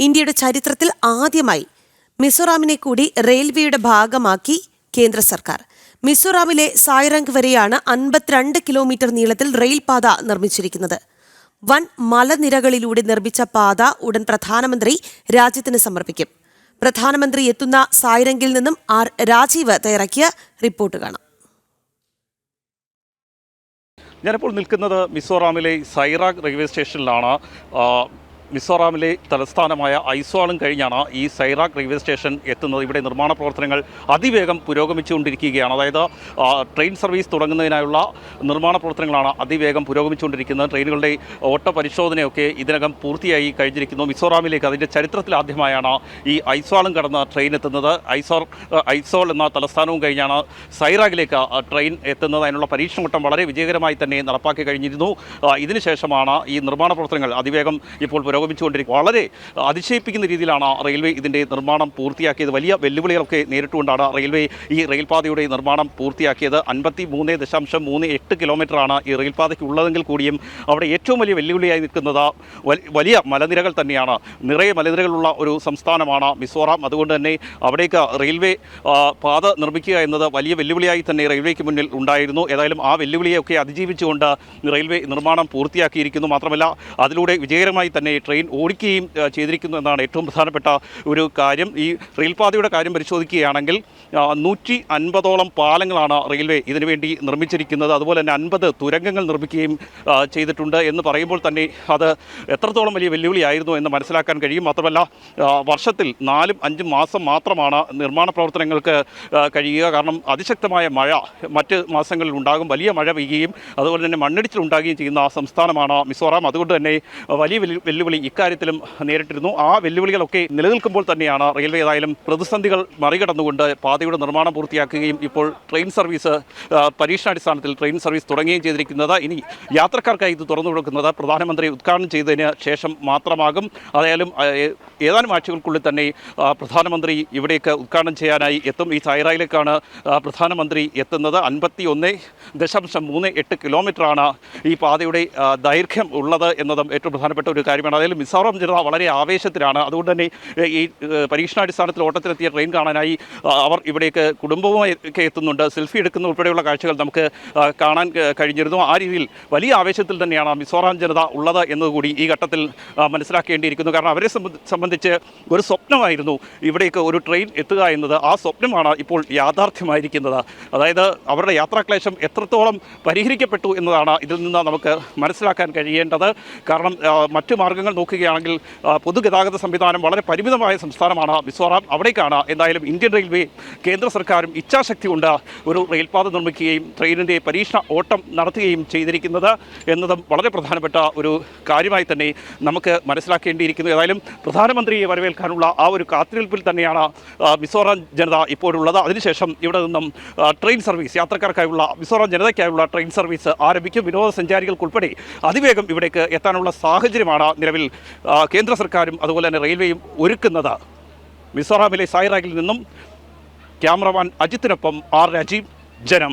ഇന്ത്യയുടെ ചരിത്രത്തിൽ ആദ്യമായി മിസോറാമിനെ കൂടി റെയിൽവേയുടെ ഭാഗമാക്കി കേന്ദ്ര സർക്കാർ. മിസോറാമിലെ സായ്രംഗ് വരെയാണ് അൻപത്തിരണ്ട് കിലോമീറ്റർ നീളത്തിൽ റെയിൽപാത നിർമ്മിച്ചിരിക്കുന്നത്. വൻ മലനിരകളിലൂടെ നിർമ്മിച്ച പാത ഉടൻ പ്രധാനമന്ത്രി രാജ്യത്തിന് സമർപ്പിക്കും. പ്രധാനമന്ത്രി എത്തുന്ന സായ്രംഗിൽ നിന്നും ആർ രാജീവ് തയ്യാറാക്കിയ റിപ്പോർട്ട് കാണാം. ഞാനിപ്പോൾ നിൽക്കുന്നത് മിസോറാമിലെ സൈറാഗ് റെയിൽവേ സ്റ്റേഷനിലാണ്. മിസോറാമിലെ തലസ്ഥാനമായ ഐസ്വാളും കഴിഞ്ഞാണ് ഈ സൈറാക് റെയിൽവേ സ്റ്റേഷൻ എത്തുന്നത്. ഇവിടെ നിർമ്മാണ പ്രവർത്തനങ്ങൾ അതിവേഗം പുരോഗമിച്ചുകൊണ്ടിരിക്കുകയാണ്. അതായത് ട്രെയിൻ സർവീസ് തുടങ്ങുന്നതിനായുള്ള നിർമ്മാണ പ്രവർത്തനങ്ങളാണ് അതിവേഗം പുരോഗമിച്ചുകൊണ്ടിരിക്കുന്നത്. ട്രെയിനുകളുടെ ഓട്ട പരിശോധനയൊക്കെ ഇതിനകം പൂർത്തിയായി കഴിഞ്ഞിരിക്കുന്നു. മിസോറാമിലേക്ക് അതിന്റെ ചരിത്രത്തിലാദ്യമായാണ് ഈ ഐസ്വാളും കടന്ന് ട്രെയിൻ എത്തുന്നത്. ഐസോർ ഐസോൾ എന്ന തലസ്ഥാനവും കഴിഞ്ഞാണ് സൈറാഗിലേക്ക് ട്രെയിൻ എത്തുന്നത്. അതിനുള്ള പരീക്ഷണഘട്ടം വളരെ വിജയകരമായി തന്നെ നടപ്പാക്കി കഴിഞ്ഞിരുന്നു. ഇതിനുശേഷമാണ് ഈ നിർമ്മാണ പ്രവർത്തനങ്ങൾ അതിവേഗം ഇപ്പോൾ പുരോഗമിച്ചുകൊണ്ടിരിക്കുക വളരെ അതിശയിപ്പിക്കുന്ന രീതിയിലാണ് റെയിൽവേ ഇതിന്റെ നിർമ്മാണം പൂർത്തിയാക്കിയത്. വലിയ വെല്ലുവിളികളൊക്കെ നേരിട്ടുകൊണ്ടാണ് റെയിൽവേ ഈ റെയിൽപാതയുടെ നിർമ്മാണം പൂർത്തിയാക്കിയത്. അൻപത്തി മൂന്ന് ദശാംശം മൂന്ന് എട്ട് കിലോമീറ്ററാണ് ഈ റെയിൽപാതയ്ക്ക് ഉള്ളതെങ്കിൽ കൂടിയും അവിടെ ഏറ്റവും വലിയ വെല്ലുവിളിയായി നിൽക്കുന്നത് വലിയ മലനിരകൾ തന്നെയാണ്. നിറയെ മലനിരകളുള്ള ഒരു സംസ്ഥാനമാണ് മിസോറാം. അതുകൊണ്ട് തന്നെ അവിടേക്ക് റെയിൽവേ പാത നിർമ്മിക്കുക എന്നത് വലിയ വെല്ലുവിളിയായി തന്നെ റെയിൽവേക്ക് മുന്നിൽ ഉണ്ടായിരുന്നു. ഏതായാലും ആ വെല്ലുവിളിയൊക്കെ അതിജീവിച്ചുകൊണ്ട് റെയിൽവേ നിർമ്മാണം പൂർത്തിയാക്കിയിരിക്കുന്നു. മാത്രമല്ല അതിലൂടെ വിജയകരമായി തന്നെ ട്രെയിൻ ഓടിക്കുകയും ചെയ്തിരിക്കുന്നു എന്നാണ് ഏറ്റവും പ്രധാനപ്പെട്ട ഒരു കാര്യം. ഈ റെയിൽപാതയുടെ കാര്യം പരിശോധിക്കുകയാണെങ്കിൽ നൂറ്റി അൻപതോളം പാലങ്ങളാണ് റെയിൽവേ ഇതിനുവേണ്ടി നിർമ്മിച്ചിരിക്കുന്നത്. അതുപോലെ തന്നെ അൻപത് തുരങ്കങ്ങൾ നിർമ്മിക്കുകയും ചെയ്തിട്ടുണ്ട് എന്ന് പറയുമ്പോൾ തന്നെ അത് എത്രത്തോളം വലിയ വെല്ലുവിളിയായിരുന്നു എന്ന് മനസ്സിലാക്കാൻ കഴിയും. മാത്രമല്ല വർഷത്തിൽ നാലും അഞ്ചും മാസം മാത്രമാണ് നിർമ്മാണ പ്രവർത്തനങ്ങൾക്ക് കഴിയുക. കാരണം അതിശക്തമായ മഴ മറ്റ് മാസങ്ങളിൽ ഉണ്ടാകും. വലിയ മഴ പെയ്യുകയും അതുപോലെ തന്നെ മണ്ണിടിച്ചിൽ ഉണ്ടാകുകയും ചെയ്യുന്ന സംസ്ഥാനമാണ് മിസോറാം. അതുകൊണ്ട് തന്നെ വലിയ വെല്ലു- വെല്ലുവിളി ഇക്കാര്യത്തിലും നേരിട്ടിരുന്നു. ആ വെല്ലുവിളികളൊക്കെ നിലനിൽക്കുമ്പോൾ തന്നെയാണ് റെയിൽവേ ഏതായാലും പ്രതിസന്ധികൾ മറികടന്നുകൊണ്ട് പാതയുടെ നിർമ്മാണം പൂർത്തിയാക്കുകയും ഇപ്പോൾ ട്രെയിൻ സർവീസ് പരീക്ഷണാടിസ്ഥാനത്തിൽ ട്രെയിൻ സർവീസ് തുടങ്ങുകയും ചെയ്തിരിക്കുന്നത്. ഇനി യാത്രക്കാർക്കായി ഇത് തുറന്നു കൊടുക്കുന്നത് പ്രധാനമന്ത്രി ഉദ്ഘാടനം ചെയ്തതിന് ശേഷം മാത്രമാകും. അതായാലും ഏതാനും ആഴ്ചകൾക്കുള്ളിൽ തന്നെ പ്രധാനമന്ത്രി ഇവിടേക്ക് ഉദ്ഘാടനം ചെയ്യാനായി എത്തും. ഈ ചൈറയിലേക്കാണ് പ്രധാനമന്ത്രി എത്തുന്നത്. അൻപത്തി ഒന്ന് ദശാംശം മൂന്ന് എട്ട് കിലോമീറ്ററാണ് ഈ പാതയുടെ ദൈർഘ്യം ഉള്ളത് എന്നതും ഏറ്റവും പ്രധാനപ്പെട്ട ഒരു കാര്യമാണ്. അതായത് മിസോറാം ജനത വളരെ ആവേശത്തിലാണ്. അതുകൊണ്ട് തന്നെ ഈ പരീക്ഷണാടിസ്ഥാനത്തിൽ ഓട്ടത്തിലെത്തിയ ട്രെയിൻ കാണാനായി അവർ ഇവിടേക്ക് കുടുംബവുമായി ഒക്കെ എത്തുന്നുണ്ട്. സെൽഫി എടുക്കുന്ന ഉൾപ്പെടെയുള്ള കാഴ്ചകൾ നമുക്ക് കാണാൻ കഴിഞ്ഞിരുന്നു. ആ രീതിയിൽ വലിയ ആവേശത്തിൽ തന്നെയാണ് മിസോറാം ജനത ഉള്ളത് എന്നതുകൂടി ഈ ഘട്ടത്തിൽ മനസ്സിലാക്കേണ്ടിയിരിക്കുന്നു. കാരണം അവരെ സംബന്ധിച്ച് ഒരു സ്വപ്നമായിരുന്നു ഇവിടേക്ക് ഒരു ട്രെയിൻ എത്തുക എന്നത്. ആ സ്വപ്നമാണ് ഇപ്പോൾ യാഥാർത്ഥ്യമായിരിക്കുന്നത്. അതായത് അവരുടെ യാത്രാക്ലേശം എത്രത്തോളം പരിഹരിക്കപ്പെട്ടു എന്നതാണ് ഇതിൽ നിന്ന് നമുക്ക് മനസ്സിലാക്കാൻ കഴിയേണ്ടത്. കാരണം മറ്റു മാർഗങ്ങൾ നോക്കുകയാണെങ്കിൽ പൊതുഗതാഗത സംവിധാനം വളരെ പരിമിതമായ സംസ്ഥാനമാണ് മിസോറാം. അവിടേക്കാണ് എന്തായാലും ഇന്ത്യൻ റെയിൽവേ കേന്ദ്ര സർക്കാരും ഇച്ഛാശക്തി കൊണ്ട് ഒരു റെയിൽപാത നിർമ്മിക്കുകയും ട്രെയിനിന്റെ പരീക്ഷണ ഓട്ടം നടത്തുകയും ചെയ്തിരിക്കുന്നത് എന്നതും വളരെ പ്രധാനപ്പെട്ട ഒരു കാര്യമായി തന്നെ നമുക്ക് മനസ്സിലാക്കേണ്ടിയിരിക്കുന്നു. ഏതായാലും പ്രധാനമന്ത്രിയെ വരവേൽക്കാനുള്ള ആ ഒരു കാത്തിരിപ്പിൽ തന്നെയാണ് മിസോറാം ജനത ഇപ്പോഴുള്ളത്. അതിനുശേഷം ഇവിടെ നിന്നും ട്രെയിൻ സർവീസ് യാത്രക്കാർക്കായുള്ള മിസോറാം ജനതയ്ക്കായുള്ള ട്രെയിൻ സർവീസ് ആരംഭിക്കും. വിനോദസഞ്ചാരികൾക്കുൾപ്പെടെ അതിവേഗം ഇവിടേക്ക് എത്താനുള്ള സാഹചര്യമാണ് നിലവിൽ കേന്ദ്ര സർക്കാരും അതുപോലെ തന്നെ റെയിൽവേയും ഒരുക്കുന്നത് മിസോറാമിലെ സായിറാഗിൽ നിന്നും ക്യാമറമാൻ അജിത്തിനൊപ്പം ആർ രാജീവ് ജനം.